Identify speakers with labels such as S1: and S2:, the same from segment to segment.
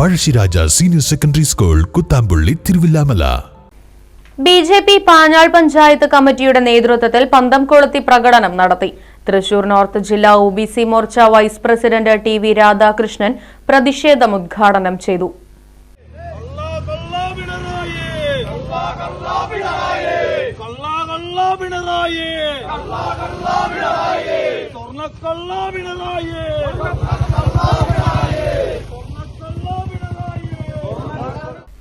S1: Pazhassiraja senior secondary school Kuthampully Thiruvilwamala.
S2: B J P Panjal panchayat കമ്മിറ്റിയുടെ നേതൃത്വത്തിൽ പന്തംകൊളുത്തി പ്രകടനം നടത്തി. തൃശൂർ നോർത്ത് ജില്ലാ O B C Morcha vice president T V Radhakrishnan പ്രതിഷേധം ഉദ്ഘാടനം ചെയ്തു.
S3: കള്ളാ കള്ളാ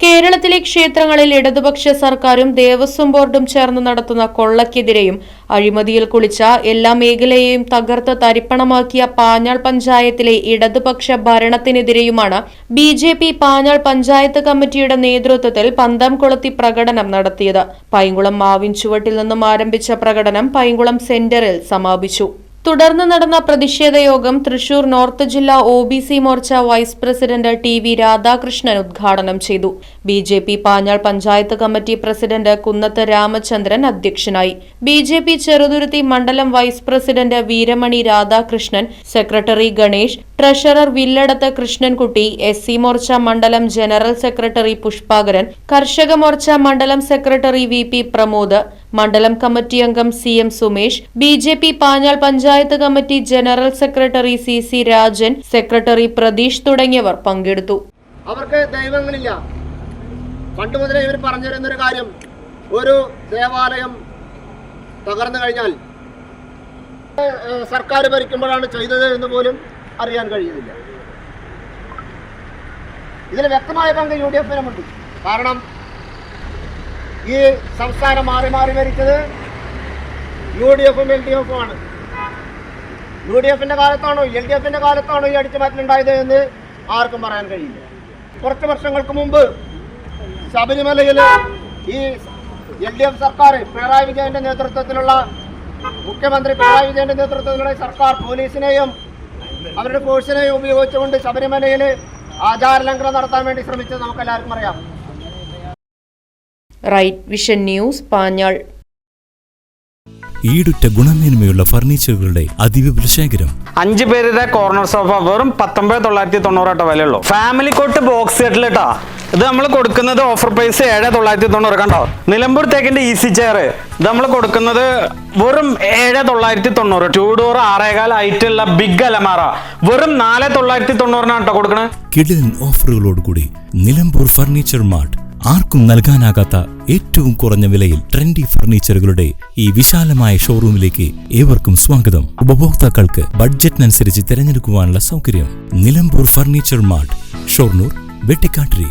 S2: കേരളത്തിലെ ക്ഷേത്രങ്ങളിൽ ഇടതുപക്ഷ സർക്കാരും ദേവസ്വം ബോർഡും ചേർന്ന് നടത്തുന്ന കൊള്ളക്കെതിരെയും അഴിമതിയിൽ കുളിച്ച എല്ലാ മേഖലയെയും തകർത്ത് തരിപ്പണമാക്കിയ പാഞ്ഞാൾ പഞ്ചായത്തിലെ ഇടതുപക്ഷ ഭരണത്തിനെതിരെയുമാണ് B J P Panjal panchayat കമ്മിറ്റിയുടെ നേതൃത്വത്തിൽ പന്തം കൊളുത്തി പ്രകടനം നടത്തിയത്. പൈങ്കുളം മാവിൻ ചുവട്ടിൽ നിന്നും ആരംഭിച്ച പ്രകടനം പൈങ്കുളം സെന്ററിൽ സമാപിച്ചു. തുടർന്ന് നടന്ന പ്രതിഷേധ യോഗം തൃശൂർ നോർത്ത് ജില്ലാ O B C Morcha vice president T V Radhakrishnan ഉദ്ഘാടനം ചെയ്തു. B J P Panjal panchayat committee president Kunnath Ramachandran അധ്യക്ഷനായി. ബി ജെ പി ചെറുതുരുത്തി മണ്ഡലം vice president Veeramani Radhakrishnan secretary Ganesh treasurer Villadath Krishnankutty S C Morcha മണ്ഡലം general secretary Pushpakaran കർഷക മോർച്ച മണ്ഡലം secretary V P Pramod മണ്ഡലം committee അംഗം C M Sumesh B J P Panjal panchayat committee general secretary C C Rajan secretary Pratheesh തുടങ്ങിയവർ പങ്കെടുത്തു.
S4: അവർക്ക് ദൈവങ്ങളില്ല. പണ്ട് മുതലേ ഇവർ പറഞ്ഞു ഒരു കാര്യം ഒരു ദേവാലയം തകർന്നു കഴിഞ്ഞാൽ സർക്കാർ ഭരിക്കുമ്പോഴാണ് ചെയ്തത് എന്ന് പോലും അറിയാൻ കഴിയുന്നില്ല. ഇതിൽ വ്യക്തമായ പങ്ക് യു ഡി എഫിനുമുണ്ട് കാരണം ഈ സംസ്ഥാനം മാറി മാറി ഭരിച്ചത് യു ഡി എഫും എൽ ഡി എഫും ആണ് യു ഡി എഫിന്റെ കാലത്താണോ എൽ ഡി എഫിന്റെ കാലത്താണോ ഈ അടിച്ചുമാറ്റലുണ്ടായത് എന്ന് ആർക്കും പറയാൻ കഴിയില്ല. കുറച്ച് വർഷങ്ങൾക്ക് മുമ്പ് ശബരിമലയിൽ ഈ എൽ ഡി എഫ് സർക്കാർ പിണറായി വിജയന്റെ നേതൃത്വത്തിലുള്ള മുഖ്യമന്ത്രി പിണറായി വിജയന്റെ നേതൃത്വത്തിലുള്ള സർക്കാർ പോലീസിനെയും അവരുടെ ഫോഴ്സിനെ ഉപയോഗിച്ചുകൊണ്ട് ശബരിമലയിൽ ആചാരലംഘനം നടത്താൻ വേണ്ടി ശ്രമിച്ചത് നമുക്ക് എല്ലാവർക്കും അറിയാം.
S2: Right vision news Panjal.
S5: ഈടുറ്റ ഗുണമേന്മയുള്ള ഫർണിച്ചറുകളുടെ അതിവിപുല ശേഖരം
S6: അഞ്ചു പേരുടെ കോർണർ സോഫ വെറും പത്തൊമ്പത് തൊള്ളായിരത്തി തൊണ്ണൂറ് വിലയുള്ളൂ. ഫാമിലി കോട്ട് ബോക്സ് സെറ്റിൽ കേട്ടോ ഇത് നമ്മൾ കൊടുക്കുന്നത് ഓഫർ പ്രൈസ് ഏഴ് തൊള്ളായിരത്തി തൊണ്ണൂറ് കണ്ടോ? നിലമ്പൂർ തേക്കിന്റെ ഈസി ചെയർ ഇത് നമ്മൾ കൊടുക്കുന്നത് വെറും ഏഴ് തൊള്ളായിരത്തി തൊണ്ണൂറ് ടൂ ഡോർ ആറേകാൽ ആയിട്ടുള്ള ബിഗ് അലമാറ. വെറും നാല് തൊള്ളായിരത്തി തൊണ്ണൂറിനാണ് കേട്ടോ
S5: കിടിലൻ ഓഫറുകളോടുകൂടി നിലമ്പൂർ ഫർണിച്ചർ മാർട്ട് ആർക്കും നൽകാനാകാത്ത ഏറ്റവും കുറഞ്ഞ വിലയിൽ ട്രെൻഡി ഫർണിച്ചറുകളുടെ ഈ വിശാലമായ ഷോറൂമിലേക്ക് ഏവർക്കും സ്വാഗതം. ഉപഭോക്താക്കൾക്ക് ബഡ്ജറ്റിനനുസരിച്ച് തിരഞ്ഞെടുക്കുവാനുള്ള സൗകര്യം നിലമ്പൂർ ഫർണിച്ചർ മാർട്ട് ഷൊർണൂർ വെട്ടിക്കാട്ടിരി.